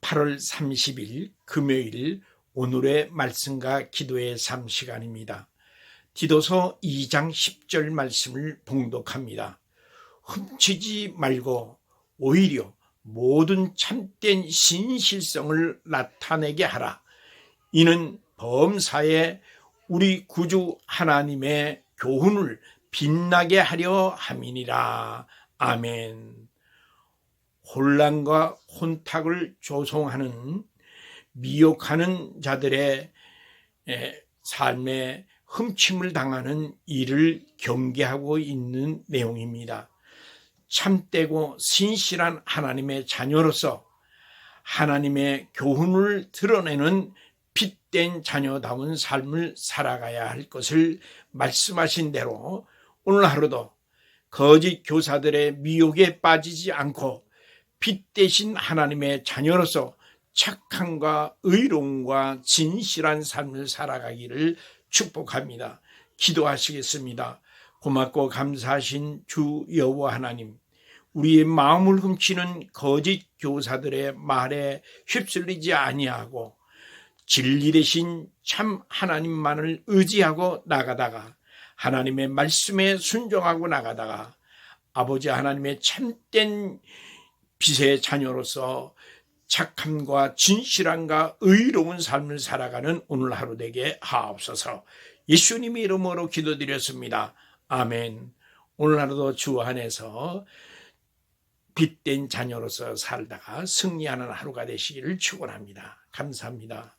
8월 30일 금요일 오늘의 말씀과 기도의 삶 시간입니다. 디도서 2장 10절 말씀을 봉독합니다. 훔치지 말고 오히려 모든 참된 신실성을 나타내게 하라. 이는 범사에 우리 구주 하나님의 교훈을 빛나게 하려 함이니라. 아멘. 혼란과 혼탁을 조성하는 미혹하는 자들의 에, 삶에 흠침을 당하는 일을 경계하고 있는 내용입니다. 참되고 신실한 하나님의 자녀로서 하나님의 교훈을 드러내는 빛된 자녀다운 삶을 살아가야 할 것을 말씀하신 대로 오늘 하루도 거짓 교사들의 미혹에 빠지지 않고 빛 대신 하나님의 자녀로서 착함과 의로움과 진실한 삶을 살아가기를 축복합니다. 기도하시겠습니다. 고맙고 감사하신 주 여호와 하나님, 우리의 마음을 훔치는 거짓 교사들의 말에 휩쓸리지 아니하고 진리 대신 참 하나님만을 의지하고 나가다가 하나님의 말씀에 순종하고 나가다가 아버지 하나님의 참된 빛의 자녀로서 착함과 진실함과 의로운 삶을 살아가는 오늘 하루 되게 하옵소서. 예수님의 이름으로 기도드렸습니다. 아멘. 오늘 하루도 주 안에서 빛된 자녀로서 살다가 승리하는 하루가 되시기를 축원합니다. 감사합니다.